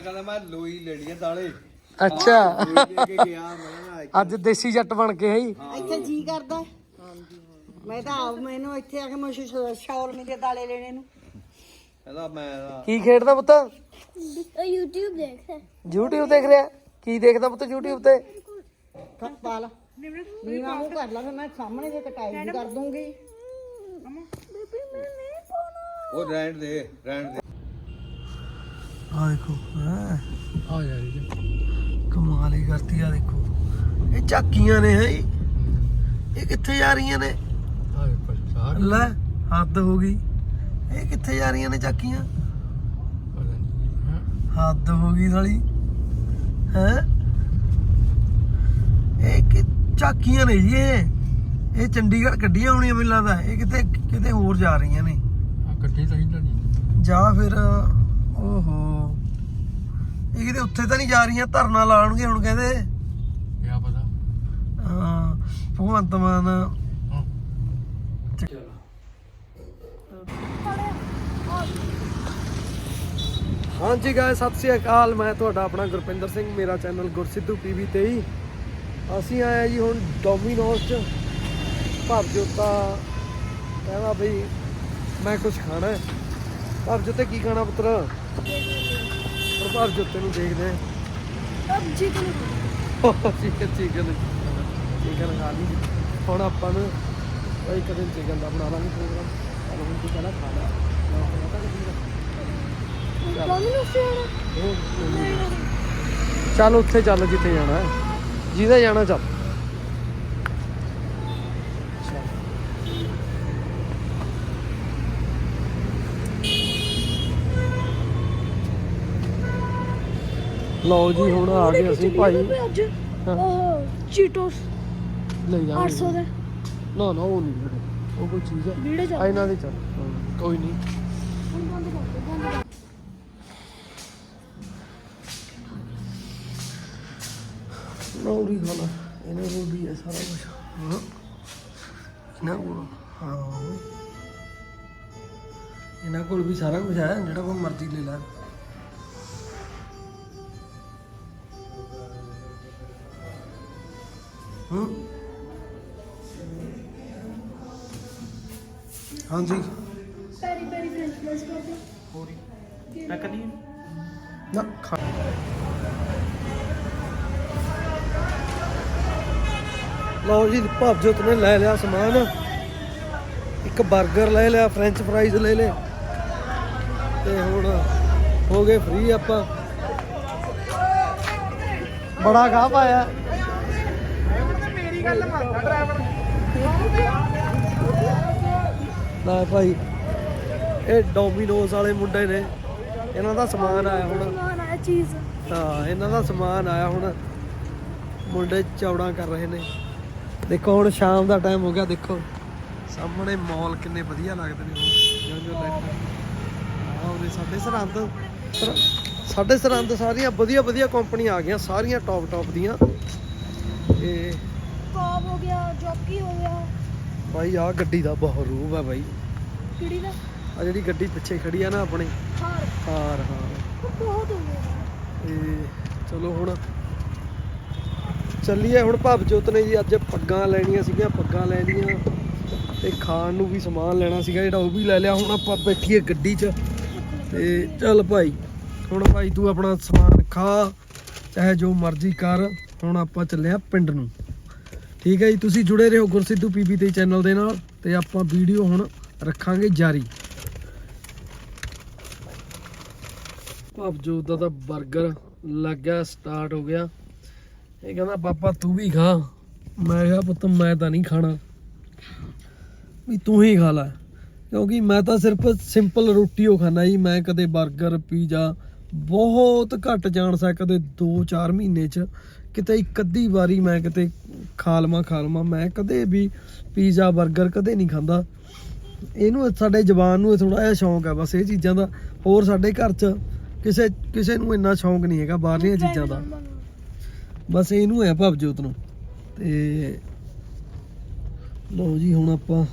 ਕਹਿੰਦਾ ਮੈਂ ਲੋਈ ਲੈਣੀ ਆ ਦਾਲੇ। ਅੱਛਾ। ਲੋਈ ਲੈ ਕੇ ਗਿਆ ਮੈਂ ਕਿਹਾ ਅੱਜ ਦੇਸੀ ਜੱਟ ਬਣ ਕੇ ਹੈ। ਇੱਥੇ ਜੀ ਕਰਦਾ। ਮੈਂ ਤਾਂ ਆਪ ਮੈਨੂੰ ਇੱਥੇ ਆ ਕੇ ਮੈਂ ਸ਼ੌਲ ਮੇ ਦੇ ਦਾਲੇ ਲੈਣੇ ਨੂੰ। ਕਹਿੰਦਾ ਮੈਂ ਤਾਂ ਕੀ ਖੇਡਦਾ ਪੁੱਤ? YouTube ਦੇਖ YouTube ਦੇਖ ਰਿਹਾ? ਕੀ ਦੇਖਦਾ ਪੁੱਤ YouTube ਤੇ? ਖੱਤ ਪਾ ਲਾ। ਨੀਵਾ ਕਰ ਲਾ ਫਿਰ ਮੈਂ ਸਾਹਮਣੇ ਜੇ ਕਟਾਈ ਵੀ ਕਰ ਦੂੰਗੀ। ਉਹ ਰਹਿਣ ਦੇ ਰਹਿਣ ਦੇ। ਆ ਦੇਖੋ ਹੈ? ਆ ਯਾਰ ਕਮਾਲ ਹੀ ਕਰਤੀ ਆ ਦੇਖੋ। ਇਹ ਝਾਕੀਆਂ ਨੇ ਹੈ ਇਹ ਕਿੱਥੇ ਜਾ ਰਹੀਆਂ ਨੇ? ਆ ਪਰ ਸਾਰ। ਲੈ ਹੱਦ ਹੋ ਗਈ। ਇਹ ਕਿੱਥੇ ਜਾ ਰਹੀਆਂ ਨੇ ਝਾਕੀਆਂ? ਹੱਦ ਹੋ ਗਈ ਸਾਲੀ। ਹੈ? ਇਹ ਕਿ ਝਾਕੀਆਂ ਨੇ ਜੀ ਇਹ। ਇਹ ਚੰਡੀਗੜ੍ਹ ਕੱਢੀਆਂ ਹੋਣੀਆਂ ਮੈਨੂੰ ਲੱਗਦਾ। ਇਹ ਕਿਤੇ ਕਿਤੇ ਹੋਰ ਜਾ ਰਹੀਆਂ ਨੇ। ਆ ਕੱਢੀ ਤਾਂ ਨਹੀਂ। ਜਾਂ ਫਿਰ ਓਹੋ। ਇਹ ਕਿਤੇ ਉੱਥੇ ਤਾਂ ਨਹੀਂ ਜਾ ਰਹੀਆਂ ਧਰਨਾ ਲਾਉਣਗੇ ਹੁਣ ਕਹਿੰਦੇ। ਕਿਆ ਪਤਾ? ਹਾਂ ਭਗਵੰਤ ਮਾਨ। ਹਾਂਜੀ ਗਾਇਸ ਸਤਿ ਸ੍ਰੀ ਅਕਾਲ। ਮੈਂ ਤੁਹਾਡਾ ਆਪਣਾ ਗੁਰਪਿੰਦਰ ਸਿੰਘ ਮੇਰਾ ਚੈਨਲ ਗੁਰਸਿੱਧੂ ਪੀਵੀ 23 ਅਸੀਂ ਆਏ ਆ ਜੀ ਹੁਣ ਡੋਮੀਨੋਸ ਚ। ਭਵਜੋਤਾ ਕਹਿੰਦਾ ਬਈ ਮੈਂ ਕੁਝ ਖਾਣਾ ਹੈ। ਭਵਜੋਤੇ ਕੀ ਖਾਣਾ ਪੁੱਤਰ? ਪਰ ਭਵਜੋਤੇ ਨੂੰ ਦੇਖਦੇ। ਆ PUBG ਤੋਂ ਚਿਕਨ ਚਿਕਨ ਚਿਕਨ ਖਾ ਲਈ। ਹੁਣ ਆਪਾਂ ਨੂੰ ਇੱਕ ਦਿਨ ਚਿਕਨ ਦਾ ਬਣਾ ਲਾਂਗੇ ਪ੍ਰੋਗਰਾਮ ਚਲੋ ਹੁਣ ਤੂੰ ਪਹਿਲਾਂ ਖਾ ਲੈ। ਮੈਂ ਹੁਣ ਡੋਮਿਨੋਸ ਜਾਣਾ। ਚੱਲ ਉੱਥੇ ਚੱਲ ਜਿੱਥੇ ਜਾਣਾ। ਹੈ ਜਿਹਦੇ ਜਾਣਾ ਚੱਲ। ਲਓ ਜੀ ਹੁਣ ਆ ਗਏ ਅਸੀਂ ਭਾਈ। ਅੱਜ? ਹਾਂ। ਉਹ ਚੀਟੋਸ। ਲੈ ਜਾਵਾਂਗੇ 800 ਦਾ। ਨਾ ਨਾ ਉਹ ਨਹੀਂ ਉਹ ਕੋਈ ਚੀਜ਼ ਹੈ ਆ। ਚੱਲ ਇਹਨਾਂ ਦੇ ਚੱਲ। ਹਾਂ, ਕੋਈ ਨਹੀਂ। ਹੁਣ ਬੰਦ ਕਰ ਦੇ ਬੰਦ ਕਰ ਨੌਰੀ ਖਾਣਾ। ਇਹਨਾਂ ਕੋਲ ਵੀ ਹੈ ਸਾਰਾ ਕੁਝ ਹਾਂ। ਇਹਨਾਂ ਕੋਲ ਹਾਂ। ਇਹਨਾਂ ਕੋਲ ਵੀ ਸਾਰਾ ਕੁਝ ਹੈ ਜਿਹੜਾ ਕੋਈ ਮਰਜ਼ੀ ਲੈ ਲੈ। ਹੂੰ ਹਾਂਜੀ ਪੈਰੀ ਪੈਰੀ ਫ੍ਰੈਂਚ ਫ੍ਰਾਈਜ਼ ਕਰ ਦੇ ਨਾ ਖਾ। ਲਓ ਜੀ ਭਵਜੋਤ ਨੇ ਲੈ ਲਿਆ ਸਮਾਨ। ਇੱਕ 버ਗਰ ਲੈ ਲਿਆ ਫ੍ਰੈਂਚ ਫਰਾਈਜ਼ ਲੈ ਲਏ। ਤੇ ਹੁਣ ਹੋ ਗਏ ਫ੍ਰੀ ਆਪਾਂ। ਬੜਾ ਗਾਹ ਪਾਇਆ। ਨਾ ਭਾਈ ਇਹ ਡੋਮੀਨੋਜ਼ ਵਾਲੇ ਮੁੰਡੇ ਨੇ। ਇਹਨਾਂ ਦਾ ਸਮਾਨ ਆਇਆ ਹੁਣ। ਸਮਾਨ ਆਇਆ ਚੀਜ਼। ਹਾਂ ਇਹਨਾਂ ਦਾ ਸਮਾਨ ਆਇਆ ਹੁਣ। ਮੁੰਡੇ ਚੌੜਾਂ ਕਰ ਰਹੇ ਨੇ। ਦੇਖੋ ਹੁਣ ਸ਼ਾਮ ਦਾ ਟਾਈਮ ਹੋ ਗਿਆ ਦੇਖੋ। ਸਾਹਮਣੇ ਮਾਲ ਕਿੰਨੇ ਵਧੀਆ ਲੱਗਦੇ ਨੇ ਹੁਣ। ਜਿਉਂ ਜਿਉਂ ਲਾਈਟਾਂ ਆਹ ਉਹਦੇ ਸਾਡੇ ਸਰਹੰਦ। ਸਰ- ਸਾਡੇ ਸਰਹੰਦ ਸਾਰੀਆਂ ਵਧੀਆ ਵਧੀਆ ਕੰਪਨੀਆਂ ਆ ਗਈਆਂ ਸਾਰੀਆਂ ਟੌਪ ਟੌਪ ਦੀਆਂ। ਤੇ ਕੌਬ ਹੋ ਗਿਆ ਜੌਕੀ ਹੋ ਗਿਆ? ਬਾਈ ਆਹ ਗੱਡੀ ਦਾ ਬਹੁਤ ਰੂਹ ਆ ਬਾਈ। ਕਿਹੜੀ ਦਾ? ਆ ਜਿਹੜੀ ਗੱਡੀ ਪਿੱਛੇ ਖੜੀ ਆ ਨਾ ਆਪਣੇ। ਹਾਰ। ਕਾਰ ਹਾਂ। ਉਹ ਬਹੁਤ ਹੋ ਗਿਆ ਤੇ ਚਲੋ ਹੁਣ ਚੱਲੀਏ ਹੁਣ ਭਵਜੋਤ ਨੇ ਜੀ ਅੱਜ ਪੱਗਾਂ ਲੈਣੀਆਂ ਸੀਗੀਆਂ ਪੱਗਾਂ ਲੈਣੀਆਂ ਤੇ ਖਾਣ ਨੂੰ ਵੀ ਸਮਾਨ ਲੈਣਾ ਸੀਗਾ ਜਿਹੜਾ ਉਹ ਵੀ ਲੈ ਲਿਆ। ਹੁਣ ਆਪਾਂ ਬੈਠੀਏ ਗੱਡੀ 'ਚ। ਤੇ ਚੱਲ ਭਾਈ ਹੁਣ ਭਾਈ ਤੂੰ ਆਪਣਾ ਸਮਾਨ ਖਾ ਚਾਹੇ ਜੋ ਮਰਜ਼ੀ ਕਰ। ਹੁਣ ਆਪਾਂ ਚੱਲੇ ਆ ਪਿੰਡ ਨੂੰ। ਠੀਕ ਹੈ ਜੀ, ਤੁਸੀਂ ਜੁੜੇ ਰਹੋ ਗੁਰਸਿੱਧੂ ਪੀਬੀ ਤੇ ਚੈਨਲ ਦੇ ਨਾਲ ਤੇ ਆਪਾਂ ਵੀਡੀਓ ਹੁਣ ਰੱਖਾਂਗੇ ਜਾਰੀ। ਭਵਜੋਤ ਦਾ ਤਾਂ 버ਗਰ ਲੱਗ ਗਿਆ ਸਟਾਰਟ ਹੋ ਗਿਆ। ਇਹ ਕਹਿੰਦਾ, ਪਾਪਾ, ਤੂੰ ਵੀ ਖਾ। ਮੈਂ ਕਿਹਾ, ਪੁੱਤ, ਮੈਂ ਤਾਂ ਨਹੀਂ ਖਾਣਾ। ਵੀ ਤੂੰ ਹੀ ਖਾ ਲੈ। ਕਿਉਂਕਿ ਮੈਂ ਤਾਂ ਸਿਰਫ ਸਿੰਪਲ ਰੋਟੀ ਉਹ ਖਾਣਾ ਜੀ। ਮੈਂ ਕਦੇ 버ਗਰ ਪੀਜ਼ਾ ਬਹੁਤ ਘੱਟ ਜਾਣ ਸਕਦਾ 2-4 ਮਹੀਨੇ ਚ। ਕਿਤੇ ਇੱਕ ਅੱਧੀ ਵਾਰੀ ਮੈਂ ਕਿਤੇ ਖਾ ਲਵਾਂ ਖਾ ਲਵਾਂ ਮੈਂ ਕਦੇ ਵੀ ਪੀਜ਼ਾ 버ਗਰ ਕਦੇ ਨਹੀਂ ਖਾਂਦਾ। ਇਹਨੂੰ ਸਾਡੇ ਜਵਾਨ ਨੂੰ ਥੋੜਾ ਜਿਹਾ ਸ਼ੌਂਕ ਹੈ ਬਸ ਇਹ ਚੀਜ਼ਾਂ ਦਾ। ਹੋਰ ਸਾਡੇ ਘਰ 'ਚ ਕਿਸੇ ਕਿਸੇ ਨੂੰ ਇੰਨਾ ਸ਼ੌਂਕ ਨਹੀਂ ਹੈਗਾ ਬਾਹਰਲੀਆਂ ਚੀਜ਼ਾਂ ਦਾ। ਬਸ ਇਹਨੂੰ ਹੈ ਭਵਜੋਤ ਨੂੰ। ਤੇ ਲਓ ਜੀ ਹੁਣ ਆਪਾਂ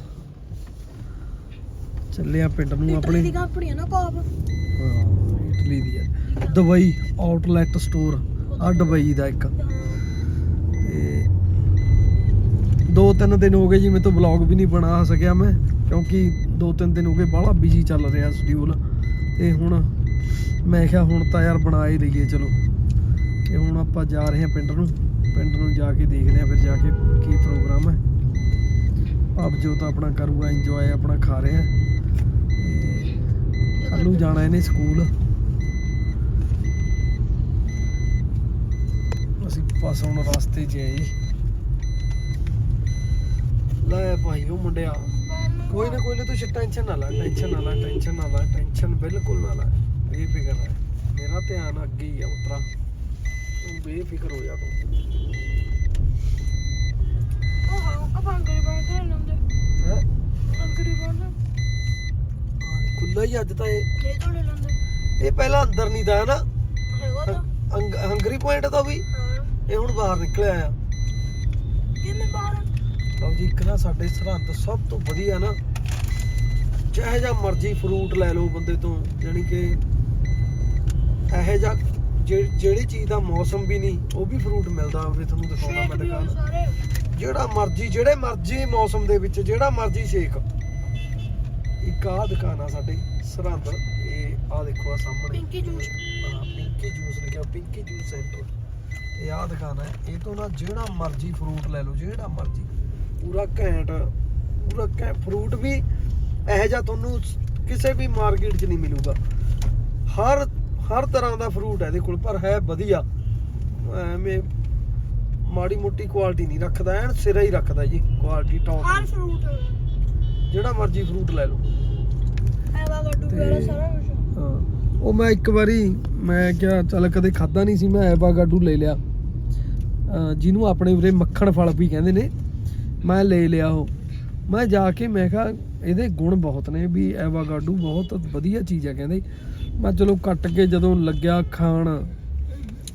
ਚੱਲੇ ਆ ਪਿੰਡ ਨੂੰ ਆਪਣੇ ਦੀ ਕੰਪਨੀ ਹੈ ਨਾ ਕੌਬ ਹਾਂ। ਇਟਲੀ ਦੀ ਹੈ ਦੁਬਈ ਆਊਟਲੈਟ ਸਟੋਰ ਆ ਦੁਬਈ ਦਾ ਇੱਕ। ਤੇ ਦੋ ਤਿੰਨ ਦਿਨ ਹੋ ਗਏ ਜੀ ਮੇਰੇ ਤੋਂ ਵਲੌਗ ਵੀ ਨਹੀਂ ਬਣਾ ਸਕਿਆ ਮੈਂ ਕਿਉਂਕਿ ਦੋ ਤਿੰਨ ਦਿਨ ਹੋ ਗਏ ਬਾਹਲਾ ਬਿਜ਼ੀ ਚੱਲ ਰਿਹਾ ਸ਼ਡਿਊਲ ਤੇ ਹੁਣ ਮੈਂ ਕਿਹਾ ਹੁਣ ਤਾਂ ਯਾਰ ਬਣਾ ਹੀ ਲਈਏ ਚਲੋ। ਤੇ ਹੁਣ ਆਪਾਂ ਜਾ ਰਹੇ ਹਾਂ ਪਿੰਡ ਨੂੰ। ਪਿੰਡ ਨੂੰ ਜਾ ਕੇ ਦੇਖਦੇ ਹਾਂ ਫਿਰ ਜਾ ਕੇ ਕੀ ਪ੍ਰੋਗਰਾਮ ਹੈ। ਆਪ ਜੋ ਤਾਂ ਆਪਣਾ ਕਰੂਗਾ ਇੰਜੋਏ ਆਪਣਾ ਖਾ ਰਹੇ ਆ ਕੱਲ ਨੂੰ ਜਾਣਾ ਇਹਨੇ ਸਕੂਲ। ਅਸੀਂ ਬਸ ਹੁਣ ਰਸਤੇ 'ਚ ਆਏ। ਲੈ ਭਾਈ ਉਹ ਮੁੰਡਿਆ ਕੋਈ ਨਾ ਕੋਈ ਨਾ ਤੂੰ ਟੈਨਸ਼ਨ ਨਾ ਲੈ ਟੈਨਸ਼ਨ ਨਾ ਲੈ ਟੈਨਸ਼ਨ ਨਾ ਲੈ ਟੈਨਸ਼ਨ ਬਿਲਕੁਲ ਨਾ ਲੈ। ਬੇਫਿਕਰ ਰਹਿ। ਮੇਰਾ ਧਿਆਨ ਅੱਗੇ ਹੀ ਆ ਉਤਰਾ ਤੂੰ ਬੇਫਿਕਰ ਹੋ ਜਾ ਤੂੰ। ਉਹ ਹਾਂ ਆਪਾਂ ਅੰਗਰੀ ਬਣ ਕੇ ਲੈਂਦੇ ਹੈ? ਅੰਗਰੀ ਬਣ ਖੁੱਲਾ ਹੀ ਅੱਜ ਤਾਂ ਇਹ। ਕੇ ਤੋਂ ਲੈ ਲੈਂਦੇ ਇਹ ਪਹਿਲਾਂ ਅੰਦਰ ਨਹੀਂ ਦਾ ਨਾ। ਹੈਗਾ ਤਾਂ। ਹੰਗ- ਹੰਗਰੀ ਪੁਆਇੰਟ ਤੋਂ ਵੀ। ਹਾਂ। ਇਹ ਹੁਣ ਬਾਹਰ ਨਿਕਲਿਆ ਆ। ਕਿਵੇਂ ਬਾਹਰ? ਲਓ ਜੀ ਇੱਕ ਨਾ ਸਾਡੇ ਸਰਹੰਦ ਸਭ ਤੋਂ ਵਧੀਆ ਨਾ ਚਾਹੇ ਜਾਂ ਮਰਜ਼ੀ ਫਰੂਟ ਲੈ ਲਓ ਬੰਦੇ ਤੋਂ ਜਾਣੀ ਕਿ ਇਹੋ ਜਿਹਾ ਜਿਹ- ਜਿਹੜੀ ਚੀਜ਼ ਦਾ ਮੌਸਮ ਵੀ ਨਹੀਂ ਉਹ ਵੀ ਫਰੂਟ ਮਿਲਦਾ ਹੋਵੇ ਤੁਹਾਨੂੰ ਦਿਖਾਉਣਾ ਸ਼ੇਕ ਮੈਂ ਦੁਕਾਨ ਜਿਹੜਾ ਮਰਜ਼ੀ ਜਿਹੜੇ ਮਰਜ਼ੀ ਮੌਸਮ ਦੇ ਵਿੱਚ ਜਿਹੜਾ ਮਰਜ਼ੀ ਸ਼ੇਕ ਇੱਕ ਆਹ ਦੁਕਾਨ ਆ ਸਾਡੇ ਸਰਹੰਦ ਇਹ ਆਹ ਦੇਖੋ ਆ ਸਾਹਮਣੇ। Pinky juice. ਹਾਂ ਪਿੰਕੀ ਜੂਸ ਲਿਖਿਆ ਪਿੰਕੀ ਜੂਸ ਸੈਂਟਰ। ਇਹ ਆਹ ਦੁਕਾਨ ਹੈ। ਇਹ ਤੋਂ ਨਾ ਜਿਹੜਾ ਮਰਜ਼ੀ ਫਰੂਟ ਲੈ ਲਓ ਜਿਹੜਾ ਮਰਜ਼ੀ। ਪੂਰਾ ਘੈਂਟ ਪੂਰਾ ਘੈਂ ਫਰੂਟ ਵੀ ਇਹੋ ਜਿਹਾ ਤੁਹਾਨੂੰ ਕਿਸੇ ਵੀ ਮਾਰਕੀਟ 'ਚ ਨਹੀਂ ਮਿਲੂਗਾ। ਹਰ ਹਰ ਤਰ੍ਹਾਂ ਦਾ ਫਰੂਟ ਹੈ ਇਹਦੇ ਕੋਲ ਪਰ ਹੈ ਵਧੀਆ। ਐਵੇਂ ਮਾੜੀ ਮੋਟੀ ਕੁਆਲਿਟੀ ਨਹੀਂ ਰੱਖਦਾ ਐਨ ਸਿਰਾ ਹੀ ਰੱਖਦਾ ਜੀ ਕੁਆਲਿਟੀ ਹਰ ਟੌਪ ਫਰੂਟ ਜਿਹੜਾ ਮਰਜ਼ੀ ਫਰੂਟ ਲੈ ਲਓ। ਐਵਾ ਗੱਡੂ ਸਾਰਾ ਕੁਝ ਹਾਂ ਉਹ ਮੈਂ ਇੱਕ ਵਾਰੀ ਮੈਂ ਕਿਹਾ ਚੱਲ ਕਦੇ ਖਾਦਾ ਨਹੀਂ ਸੀ ਮੈਂ ਐਵਾਗਾਡੂ ਲੈ ਲਿਆ। ਜਿਹਨੂੰ ਆਪਣੇ ਉਰੇ ਮੱਖਣ ਫਲ ਵੀ ਕਹਿੰਦੇ ਨੇ, ਮੈਂ ਲੈ ਲਿਆ ਉਹ। ਮੈਂ ਜਾ ਕੇ ਮੈਂ ਕਿਹਾ ਇਹਦੇ ਗੁਣ ਬਹੁਤ ਨੇ ਵੀ ਐਵਾਗਾਡੂ ਬਹੁਤ ਵਧੀਆ ਚੀਜ਼ ਆ ਕਹਿੰਦੇ। ਮੈਂ ਚਲੋ ਕੱਟ ਕੇ ਜਦੋਂ ਲੱਗਿਆ ਖਾਣ,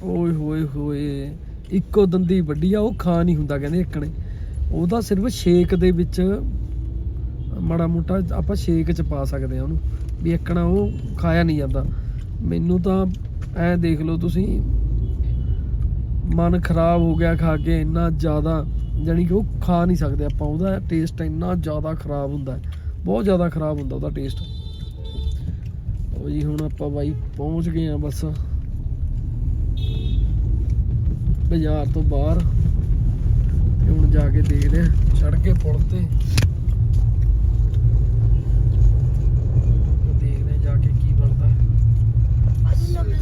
ਓਏ ਹੋਏ ਹੋਏ, ਇੱਕੋ ਦੰਦੀ ਵੱਡੀ ਆ, ਉਹ ਖਾ ਨਹੀਂ ਹੁੰਦਾ ਕਹਿੰਦੇ ਇੱਕਣੇ ਉਹਦਾ ਸਿਰਫ ਸ਼ੇਕ ਦੇ ਵਿੱਚ ਮਾੜਾ ਮੋਟਾ ਆਪਾਂ ਸ਼ੇਕ ਚ ਪਾ ਸਕਦੇ ਆ ਉਹਨੂੰ, ਵੀ ਇੱਕਣਾ ਉਹ ਖਾਇਆ ਨਹੀਂ ਜਾਂਦਾ। ਮੈਨੂੰ ਤਾਂ ਐ ਦੇਖ ਲਓ ਤੁਸੀਂ ਮਨ ਖਰਾਬ ਹੋ ਗਿਆ ਖਾ ਕੇ ਇੰਨਾ ਜ਼ਿਆਦਾ ਜਾਣੀ ਕਿ ਉਹ ਖਾ ਨਹੀਂ ਸਕਦੇ ਆਪਾਂ ਉਹਦਾ ਟੇਸਟ ਇੰਨਾ ਜ਼ਿਆਦਾ ਖਰਾਬ ਹੁੰਦਾ ਹੈ ਬਹੁਤ ਜ਼ਿਆਦਾ ਖਰਾਬ ਹੁੰਦਾ ਉਹਦਾ ਟੇਸਟ ਉਹ ਜੀ ਹੁਣ ਆਪਾਂ ਬਾਈ ਪਹੁੰਚ ਗਏ ਆ ਬਸ। ਬਾਜ਼ਾਰ ਤੋਂ ਬਾਹਰ ਤੇ ਹੁਣ ਜਾ ਕੇ ਦੇਖਦੇ ਆ ਚੜ ਕੇ ਪੁਲ ਤੇ। ਦੇਖਦੇ ਆ ਜਾ ਕੇ ਕੀ ਬਣਦਾ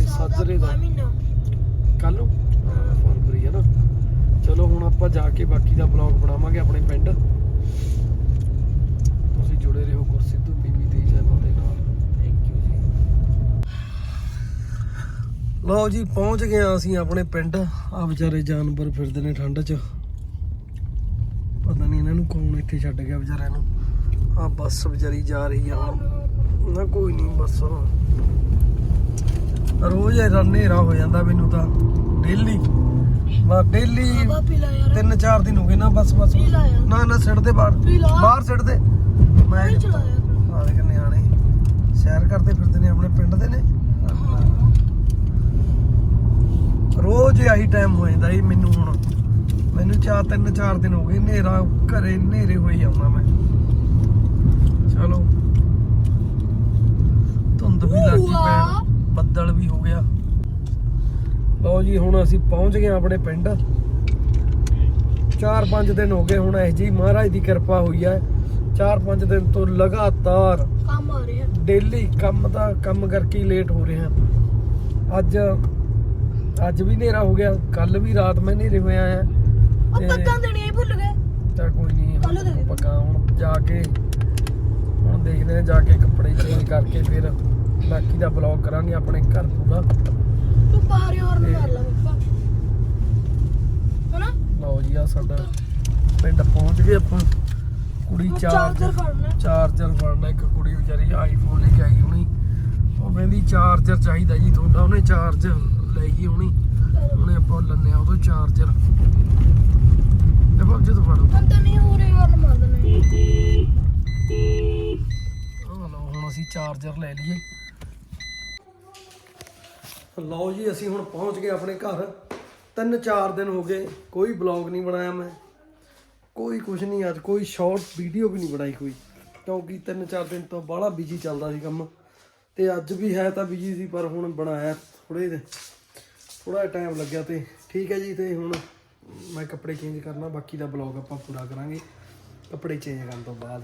ਸਾਜਰੇ ਦਾ। ਕੱਲ ਨਾ? ਚਲੋ ਹੁਣ ਆਪਾਂ ਜਾ ਕੇ ਬਾਕੀ ਦਾ ਬਲੌਗ ਬਣਾਵਾਂਗੇ ਆਪਣੇ ਪਿੰਡ। ਤੁਸੀਂ ਜੁੜੇ ਰਹੋ ਗੁਰਸਿੱਧੂ ਬੀਬੀ ਤੇ ਚੈਨਲ ਦੇ ਨਾਲ। ਥੈਂਕ ਯੂ ਜੀ। ਲਓ ਜੀ, ਪਹੁੰਚ ਗਏ ਹਾਂ ਅਸੀਂ ਆਪਣੇ ਪਿੰਡ। ਆ ਵਿਚਾਰੇ ਜਾਨਵਰ ਫਿਰਦੇ ਨੇ ਠੰਡ 'ਚ। ਪਤਾ ਨਹੀਂ ਇਹਨਾਂ ਨੂੰ ਕੌਣ ਇੱਥੇ ਛੱਡ ਗਿਆ ਵਿਚਾਰਿਆਂ ਨੂੰ। ਆ ਬੱਸ ਵਿਚਾਰੀ ਜਾ ਰਹੀ ਆ। ਨਾ ਕੋਈ ਨਹੀਂ, ਬੱਸ ਰੋਜ਼ ਇਹ ਹਨੇਰਾ ਹੋ ਜਾਂਦਾ ਮੈਨੂੰ ਤਾਂ। ਡੇਲੀ। ਬਸ ਡੇਲੀ ਹਵਾ ਪੀ ਲਾ ਯਾਰ। ਤਿੰਨ ਚਾਰ ਦਿਨ ਹੋ ਗਏ ਨਾ ਬਸ ਬਸ। ਪੀ ਲਾ ਯਾਰ। ਨਾ ਨਾ ਸਿੱਟ ਦੇ ਬਾਹਰ। ਪੀ ਲਾ। ਬਾਹਰ ਸਿੱਟ ਦੇ। ਮੈਂ ਨਹੀਂ ਚਲਾਇਆ ਆ ਦੇਖ ਨਿਆਣੇ। ਸੈਰ ਕਰਦੇ ਫਿਰਦੇ ਨੇ ਆਪਣੇ ਪਿੰਡ ਦੇ ਨੇ। ਰੋਜ਼ ਹੀ ਆਹੀ ਟਾਈਮ ਹੋ ਜਾਂਦਾ ਜੀ ਮੈਨੂੰ ਹੁਣ। ਮੈਨੂੰ ਚਾਰ ਤਿੰਨ ਚਾਰ ਦਿਨ ਹੋ ਗਏ ਹਨੇਰਾ ਘਰੇ ਹਨੇਰੇ ਹੋਈ ਆਉਣਾ ਮੈਂ। ਚਲੋ। ਧੁੰਦ ਵੀ ਲੱਗ ਗਈ ਪੈਣ ਬੱਦਲ ਵੀ ਹੋ ਗਿਆ। ਲਓ ਜੀ ਹੁਣ ਅਸੀਂ ਪਹੁੰਚ ਗਏ ਹਾਂ ਆਪਣੇ ਪਿੰਡ। 4-5 ਦਿਨ ਹੋ ਗਏ ਹੁਣ ਇਹ ਜੀ ਮਹਾਰਾਜ ਦੀ ਕਿਰਪਾ ਹੋਈ ਹੈ। 4-5 ਦਿਨ ਤੋਂ ਲਗਾਤਾਰ ਕੰਮ ਆ ਰਿਹਾ। ਡੇਲੀ ਕੰਮ ਦਾ ਕੰਮ ਕਰਕੇ ਹੀ ਲੇਟ ਹੋ ਰਿਹਾ। ਅੱਜ ਅੱਜ ਵੀ ਹਨੇਰਾ ਹੋ ਗਿਆ ਕੱਲ ਵੀ ਰਾਤ ਮੈਂ ਹਨੇਰੇ ਹੋਇਆ ਆ ਉਹ ਪੱਗਾਂ ਦੇਣੀਆਂ ਹੀ ਭੁੱਲ ਗਏ। ਤਾਂ ਕੋਈ ਨਹੀਂ ਦੇ। ਪੱਕਾ ਹੁਣ ਜਾ ਕੇ ਹੁਣ ਦੇਖਦੇ ਆ ਜਾ ਕੇ ਕੱਪੜੇ ਚੇਂਜ ਕਰਕੇ ਫਿਰ ਬਾਕੀ ਦਾ ਬਲੌਗ ਕਰਾਂਗੇ ਆਪਣੇ ਘਰ ਪੂਰਾ। ਤੂੰ ਬਾਹਰ ਹੀ ਹੋਰ ਮਾਰ ਲਾ ਪੱਪਾ ਹਨਾ? ਲਓ ਜੀ ਆ ਸਾਡਾ ਪਿੰਡ ਪਹੁੰਚ ਗਏ ਆਪਾਂ। ਕੁੜੀ ਉਹ ਚਾਰਜਰ ਚਾਰਜਰ ਫੜਨਾ ਚਾਰਜਰ ਫੜਨਾ ਇੱਕ ਕੁੜੀ ਵਿਚਾਰੀ ਆਈਫੋਨ ਲੈ ਕੇ ਆਈ ਹੁਣੀ। ਉਹ ਕਹਿੰਦੀ ਚਾਰਜਰ ਚਾਹੀਦਾ ਜੀ ਤੁਹਾਡਾ। ਉਹਨੇ ਚਾਰਜ ਲੈ ਗਈ ਹੁਣੀ। ਉਹਨੇ ਆਪਾਂ ਲੰਨਿਆ ਉਹਦਾ ਚਾਰਜਰ। ਦੇਖੋ ਜਦੋਂ ਫੜੋ। ਹੁਣ ਤਾਂ ਨਹੀਂ ਹੋ ਰਹੀ ਗੱਲ ਮਾਰ ਦਿੰਦੇ ਆਹ ਲਓ ਹੁਣ ਅਸੀਂ ਚਾਰਜਰ ਲੈ ਲਈਏ। ਲਓ ਜੀ, ਅਸੀਂ ਹੁਣ ਪਹੁੰਚ ਗਏ ਆਪਣੇ ਘਰ। ਤਿੰਨ ਚਾਰ ਦਿਨ ਹੋ ਗਏ, ਕੋਈ ਬਲੌਗ ਨਹੀਂ ਬਣਾਇਆ ਮੈਂ। ਕੋਈ ਕੁਝ ਨਹੀਂ, ਅੱਜ ਕੋਈ ਸ਼ਾਰਟ ਵੀਡੀਓ ਵੀ ਨਹੀਂ ਬਣਾਈ ਕੋਈ। ਕਿਉਂਕਿ ਤਿੰਨ ਚਾਰ ਦਿਨ ਤੋਂ ਬਾਹਲਾ ਬਿਜ਼ੀ ਚੱਲਦਾ ਸੀ ਕੰਮ। ਤੇ ਅੱਜ ਵੀ ਹੈ ਤਾਂ ਬਿਜ਼ੀ ਸੀ, ਪਰ ਹੁਣ ਬਣਾਇਆ ਥੋੜੇ ਦਿਨ। ਥੋੜਾ ਟਾਈਮ ਲੱਗਿਆ ਤੇ। ਠੀਕ ਹੈ ਜੀ, ਤੇ ਹੁਣ ਮੈਂ ਕੱਪੜੇ ਚੇਂਜ ਕਰਨਾ, ਬਾਕੀ ਦਾ ਬਲੌਗ ਆਪਾਂ ਪੂਰਾ ਕਰਾਂਗੇ। ਕੱਪੜੇ ਚੇਂਜ ਕਰਨ ਤੋਂ ਬਾਅਦ।